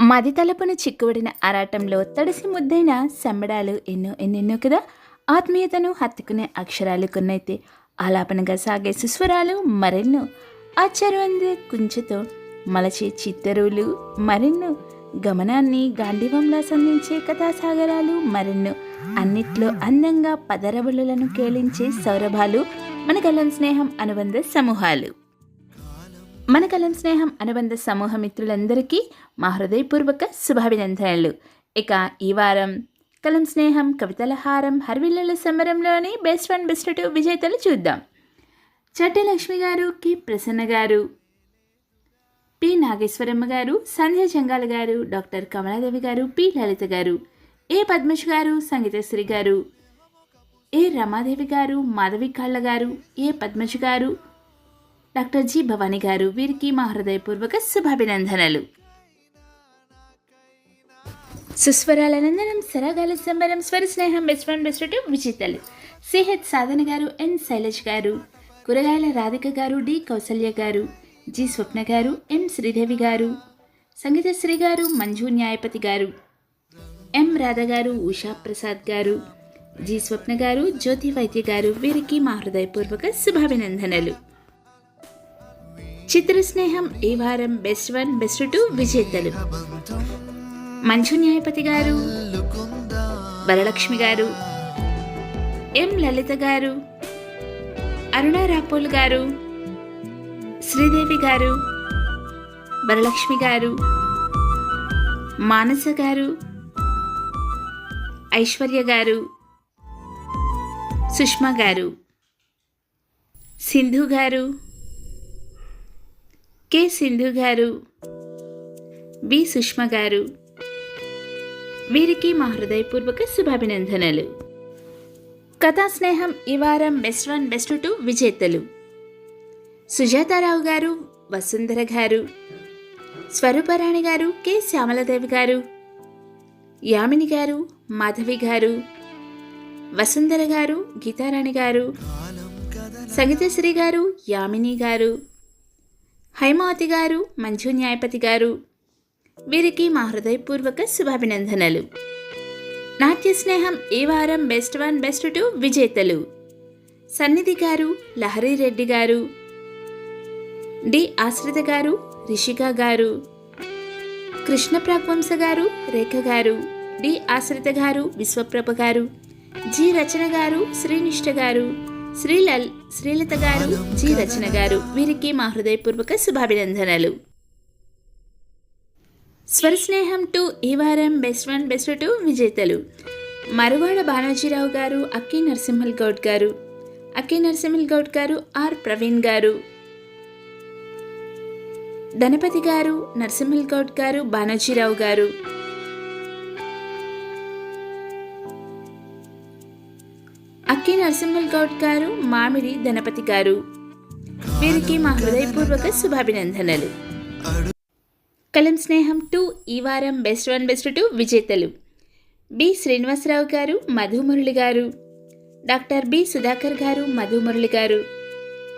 మది తలపున చిక్కుబడిన ఆరాటంలో తడిసి ముద్దైన సంబడాలు ఎన్నో ఎన్నెన్నో కదా. ఆత్మీయతను హత్తుకునే అక్షరాలు కొన్నైతే ఆలాపనగా సాగే సుస్వరాలు మరెన్నో. ఆశ్చర్యందే కుంచెతో మలచే చిత్తరువులు మరెన్నో. గమనాన్ని గాంధీవంలా సంధించే కథాసాగరాలు మరెన్నో. అన్నిట్లో అందంగా పదరవలులను కేళించే సౌరభాలు మన కలం స్నేహం అనుబంధ సమూహాలు. మన కలం స్నేహం అనుబంధ సమూహ మిత్రులందరికీ మా హృదయపూర్వక శుభాభినందనలు. ఇక ఈ వారం కలం స్నేహం కవితల హారం సమరంలోని బెస్ట్ వన్ బెస్ట్ టూ విజేతలు చూద్దాం. చట్టలక్ష్మి గారు కి ప్రసన్న గారు పి నాగేశ్వరమ్మ గారు సంధ్య జంగాల గారు డాక్టర్ కమలాదేవి గారు పి లలిత గారు ఏ పద్మష్ గారు సంగీతశ్రీ గారు ఏ రమాదేవి గారు మాధవి కాళ్ళ గారు ఏ పద్మజ్ గారు డాక్టర్ జి భవానీ గారు వీరికి మా హృదయపూర్వక శుభాభినందనలు. సుస్వరాలనందనం సరాగాల సంబరం స్వర స్నేహం బెస్ట్ ఫ్రెండ్ బెస్ట్ టు విజేతలు. సిహెచ్ సాధన గారు ఎన్ శైలజ్ గారు కూరగాయల రాధిక గారు డి కౌసల్య గారు జి స్వప్న గారు ఎం శ్రీదేవి గారు సంగీతశ్రీ గారు మంజు న్యాయపతి గారు ఎం రాధ గారు ఉషా ప్రసాద్ గారు జి స్వప్న గారు జ్యోతి వైద్య గారు వీరికి మా హృదయపూర్వక శుభాభినందనలు. చిత్ర స్నేహం ఈ వారం బెస్ట్ వన్ బెస్ట్ టూ విజేతలు. మంచు న్యాయపతి గారు వరలక్ష్మి గారు ఎం లలిత గారు అరుణ రాపోల్ గారు శ్రీదేవి గారు వరలక్ష్మి గారు మానస గారు ఐశ్వర్య గారు సుష్మా గారు సింధు గారు కె సింధు గారు? బి సుష్మ గారు. వీరికి మా హృదయపూర్వక శుభాభినందనలు. కథా స్నేహం ఈ వారం బెస్ట్ వన్ బెస్ట్ టూ విజేతలు. సుజాతారావు గారు వసుంధర గారు. స్వరూపరాణి గారు కె శ్యామలదేవి గారు. యామిని గారు మాధవి గారు. వసుంధర గారు గీతారాణి గారు. సంగీతశ్రీ గారు యామిని గారు. హైమావతి గారు మంజు న్యాయపతి గారు. వీరికి మా హృదయపూర్వక శుభాభినందనలు. నాట్య స్నేహం ఈ వారం బెస్ట్ వన్ బెస్ట్ టూ విజేతలు. సన్నిధి గారు లహరి రెడ్డి గారు. డి ఆశ్రిత గారు రిషిక గారు. కృష్ణ ప్రాగ్వంశ గారు రేఖ గారు. డి ఆశ్రిత గారు విశ్వప్రభ గారు. జి రచన గారు శ్రీనిష్ఠ గారు. శ్రీలల్ శ్రీలత గారు జి రచన గారు వీరికి మా హృదయపూర్వక శుభాభినందనలు. స్వర స్నేహం టు ఈ వారం బెస్ట్ వన్ బెస్ట్ టూ విజేతలు. మరువాడ బాలాజీరావు గారు అక్కి నరసింహల్ గౌడ్ గారు. అక్కి నరసింహల్ గౌడ్ గారు ఆర్ ప్రవీణ్ గారు. ధనపతి గారు నరసింహల్ గౌడ్ గారు బాలాజీరావు గారు. అక్కి నరసింహల్ గౌడ్ గారు మామిడి ధనపతి గారు. వీరికి మా హృదయపూర్వక శుభాభినందనలు. కలం స్నేహం టూ ఈ వారం బెస్ట్ వన్ బెస్ట్ టూ విజేతలు. బి శ్రీనివాసరావు గారు మధుమురళి గారు. డాక్టర్ బి సుధాకర్ గారు మధుమురళి గారు.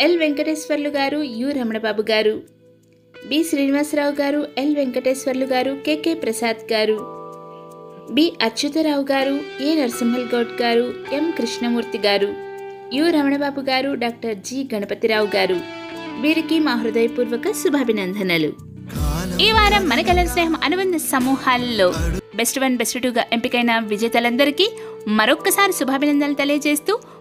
ఎల్ వెంకటేశ్వర్లు గారు యు రమణబాబు గారు. బి శ్రీనివాసరావు గారు ఎల్ వెంకటేశ్వర్లు గారు కెకే ప్రసాద్ గారు. బి. అచ్యుతరావు గారు ఏ. నరసింహల్గౌడ్ గారు ఎం. కృష్ణమూర్తి గారు యు. రమణబాబు గారు డాక్టర్ జి. గణపతిరావు గారు. వీరికి మా హృదయపూర్వక శుభాభినందనలు. ఈ వారం మన కలర్ స్నేహం అనుబంధ సమూహాల్లో బెస్ట్ వన్ బెస్ట్ టూగా ఎంపికైన విజేతలందరికీ మరొక్కసారి శుభాభినందనలు తెలియజేస్తూ